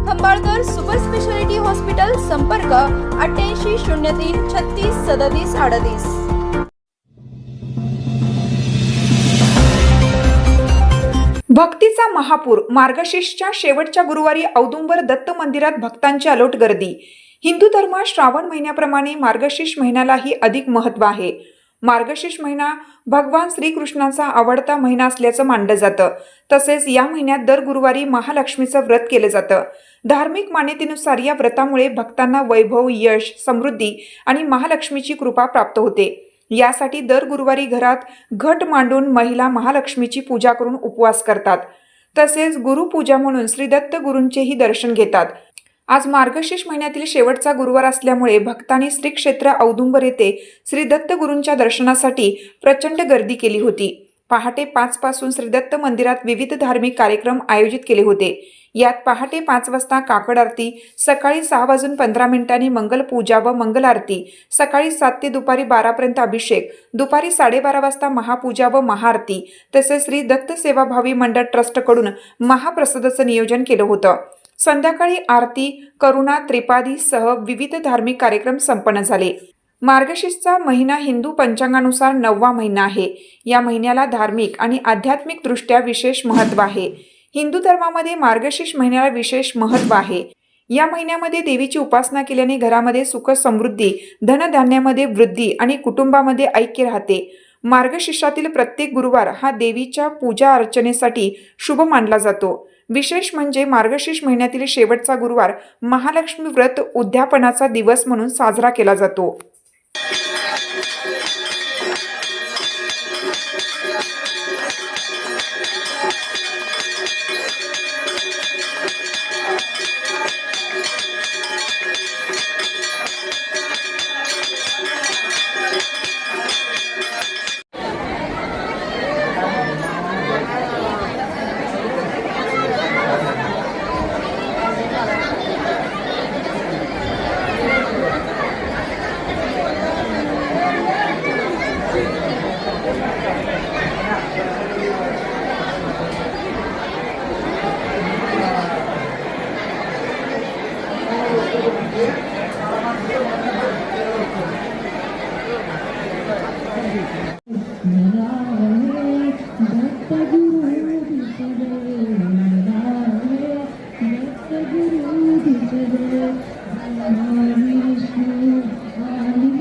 Khambalkar super speciality hospital संपर्क अठ्ठ्याऐंशी शून्य तीन छत्तीस सदतीस अडतीस. भक्तीचा महापूर मार्गशीर्षच्या शेवटच्या गुरुवारी औदुंबर दत्त मंदिरात भक्तांची अलोट गर्दी. हिंदू धर्मात श्रावण महिन्याप्रमाणे मार्गशीर्ष महिन्यालाही अधिक महत्त्व आहे. मार्गशीर्ष महिना भगवान श्रीकृष्णाचा आवडता महिना असल्याचं मानलं जातं. तसेच या महिन्यात दर गुरुवारी महालक्ष्मीचं व्रत केलं जातं. धार्मिक मान्यतेनुसार या व्रतामुळे भक्तांना वैभव यश समृद्धी आणि महालक्ष्मीची कृपा प्राप्त होते. यासाठी दर गुरुवारी घरात घट मांडून महिला महालक्ष्मीची पूजा करून उपवास करतात. तसेच गुरुपूजा म्हणून श्रीदत्त गुरूंचेही दर्शन घेतात. आज मार्गशीर्ष महिन्यातील शेवटचा गुरुवार असल्यामुळे भक्तांनी श्री क्षेत्र औदुंबर येथे श्री दत्त गुरूंच्या दर्शनासाठी प्रचंड गर्दी केली होती. पहाटे पाच पासून श्री दत्त मंदिरात विविध धार्मिक कार्यक्रम आयोजित केले होते. यात पहाटे पाच वाजता काकड आरती सकाळी सहा वाजून पंधरा मिनिटांनी मंगल पूजा व मंगल आरती सकाळी सात ते दुपारी बारापर्यंत अभिषेक दुपारी साडेबारा वाजता महापूजा व महाआरती तसेच श्री दत्त सेवाभावी मंडळ ट्रस्टकडून महाप्रसादाचं नियोजन केलं होतं. संध्याकाळी आरती करुणा त्रिपादीसह विविध धार्मिक कार्यक्रम संपन्न झाले. मार्गशीर्षचा महिना हिंदू पंचांगानुसार नववा महिना आहे. या महिन्याला धार्मिक आणि आध्यात्मिक दृष्ट्या विशेष महत्त्व आहे. हिंदू धर्मामध्ये मार्गशीर्ष महिन्याला विशेष महत्त्व आहे. या महिन्यामध्ये देवीची उपासना केल्याने घरामध्ये सुख समृद्धी धनधान्यामध्ये वृद्धी आणि कुटुंबामध्ये ऐक्य राहते. मार्गशीर्षातील प्रत्येक गुरुवार हा देवीच्या पूजा अर्चनेसाठी शुभ मानला जातो. विशेष म्हणजे मार्गशीर्ष महिन्यातील शेवटचा गुरुवार महालक्ष्मी व्रत उद्यापनाचा दिवस म्हणून साजरा केला जातो.